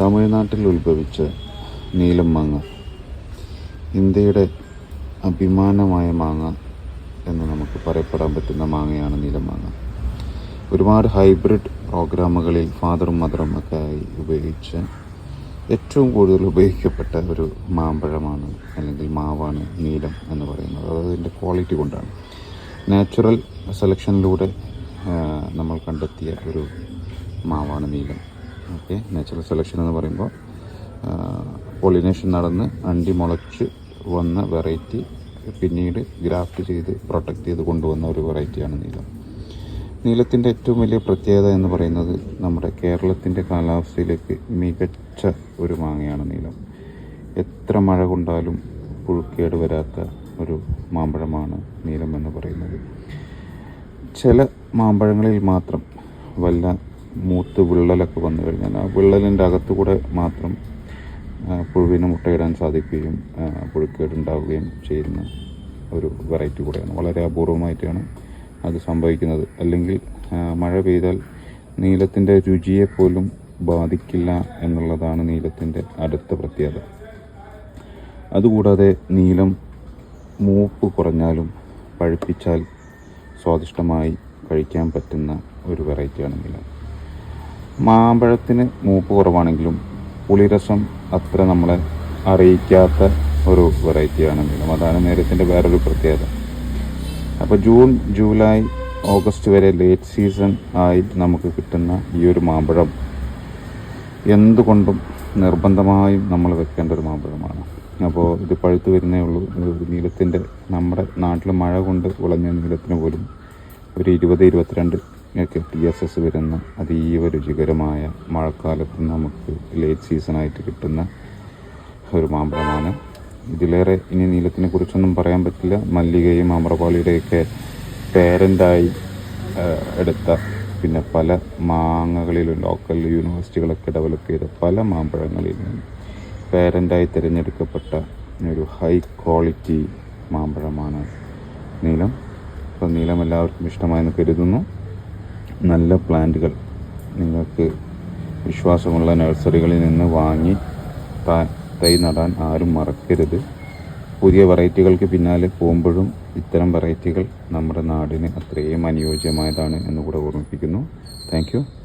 തമിഴ്നാട്ടിൽ ഉത്ഭവിച്ച നീലം മാങ്ങ. ഇന്ത്യയുടെ അഭിമാനമായ മാങ്ങ എന്ന് നമുക്ക് പറയപ്പെടാൻ പറ്റുന്ന മാങ്ങയാണ് നീലം മാങ്ങ. ഒരുപാട് ഹൈബ്രിഡ് പ്രോഗ്രാമുകളിൽ ഫാദറും മദറും ഒക്കെ ആയി ഉപയോഗിച്ച് ഏറ്റവും കൂടുതൽ ഉപയോഗിക്കപ്പെട്ട ഒരു മാമ്പഴമാണ് അല്ലെങ്കിൽ മാവാണ് നീലം എന്ന് പറയുന്നത്. അതായത് അതിന്റെ ക്വാളിറ്റി കൊണ്ടാണ്. നാച്ചുറൽ സെലക്ഷനിലൂടെ നമ്മൾ കണ്ടെത്തിയ ഒരു മാവാണ് നീലം. ഓക്കെ നാച്ചുറൽ സെലക്ഷൻ എന്ന് പറയുമ്പോൾ പൊളിനേഷൻ നടന്ന് അണ്ടി മുളച്ച് വന്ന വെറൈറ്റി പിന്നീട് ഗ്രാഫ്റ്റ് ചെയ്ത് പ്രൊട്ടക്റ്റ് ചെയ്ത് കൊണ്ടുവന്ന ഒരു വെറൈറ്റിയാണ് നീലം. നീലത്തിന്റെ ഏറ്റവും വലിയ പ്രത്യേകത എന്ന് പറയുന്നത് നമ്മുടെ കേരളത്തിന്റെ കാലാവസ്ഥയിലേക്ക് മികച്ച ഒരു മാങ്ങയാണ് നീലം. എത്ര മഴ കൊണ്ടാലും പുഴുക്കേട് വരാത്ത ഒരു മാമ്പഴമാണ് നീലം എന്ന് പറയുന്നത്. ചില മാമ്പഴങ്ങളിൽ മാത്രം വല്ല മൂത്ത് വിള്ളലൊക്കെ വന്നു കഴിഞ്ഞാൽ ആ വിള്ളലിന്റെ അകത്തുകൂടെ മാത്രം ആ, പുഴുവിന് മുട്ടയിടാൻ സാധിക്കുകയും പുഴുക്കേടുണ്ടാവുകയും ചെയ്യുന്ന ഒരു വെറൈറ്റി കൂടെയാണ്. വളരെ അപൂർവമായിട്ടാണ് അത് സംഭവിക്കുന്നത്. അല്ലെങ്കിൽ മഴ പെയ്താൽ നീലത്തിന്റെ രുചിയെ പോലും ബാധിക്കില്ല എന്നുള്ളതാണ് നീലത്തിന്റെ അടുത്ത പ്രത്യേകത. അതുകൂടാതെ നീലം മൂപ്പ് കുറഞ്ഞാലും പഴുപ്പിച്ചാൽ സ്വാദിഷ്ടമായി കഴിക്കാൻ പറ്റുന്ന ഒരു വെറൈറ്റിയാണ് നീലം. മാമ്പഴത്തിന് മൂപ്പ് കുറവാണെങ്കിലും പുളിരസം അത്ര നമ്മളെ അറിയിക്കാത്ത ഒരു വെറൈറ്റിയാണ് നീലം അതാണ് നേരത്തിന്റെ വേറൊരു പ്രത്യേകത. അപ്പോൾ ജൂൺ ജൂലൈ ഓഗസ്റ്റ് വരെ ലേറ്റ് സീസൺ ആയിട്ട് നമുക്ക് കിട്ടുന്ന ഈ ഒരു മാമ്പഴം എന്തുകൊണ്ടും നിർബന്ധമായും നമ്മൾ വെക്കേണ്ട ഒരു മാമ്പഴമാണ്. അപ്പോൾ ഇത് പഴുത്തു വരുന്നേ ഉള്ളൂ. ഇത് നീലത്തിന്റെ നമ്മുടെ നാട്ടിൽ മഴ കൊണ്ട് വിളഞ്ഞ നീലത്തിന് പോലും ഒരു ഇരുപത് ഇരുപത്തിരണ്ട് ഒക്കെ ടി എസ് എസ് വരുന്ന അതീവ രുചികരമായ മഴക്കാലത്ത് നമുക്ക് ലേറ്റ് സീസണായിട്ട് കിട്ടുന്ന ഒരു മാമ്പഴമാണ് ഇതിലേറെ ഇനി നീലത്തിനെ കുറിച്ചൊന്നും പറയാൻ പറ്റില്ല. മല്ലികയും അമറപാളിയുടെയൊക്കെ പേരന്റായി എടുത്ത പിന്നെ പല മാങ്ങകളിലും ലോക്കൽ യൂണിവേഴ്സിറ്റികളൊക്കെ ഡെവലപ്പ് ചെയ്ത പല മാമ്പഴങ്ങളിൽ നിന്നും പേരന്റായി തിരഞ്ഞെടുക്കപ്പെട്ട ഒരു ഹൈ ക്വാളിറ്റി മാമ്പഴമാണ് നീലം. അപ്പോൾ നീലം എല്ലാവർക്കും ഇഷ്ടമായെന്ന് കരുതുന്നു. നല്ല പ്ലാന്റുകൾ. നിങ്ങൾക്ക് വിശ്വാസമുള്ള നഴ്സറികളിൽ നിന്ന് വാങ്ങി തൈ നടാൻ ആരും മറക്കരുത്. പുതിയ വെറൈറ്റികൾക്ക് പിന്നാലെ പോകുമ്പോഴും ഇത്തരം വെറൈറ്റികൾ നമ്മുടെ നാടിന് അത്രയും അനുയോജ്യമായതാണ് എന്നുകൂടെ ഓർമ്മിപ്പിക്കുന്നു. താങ്ക്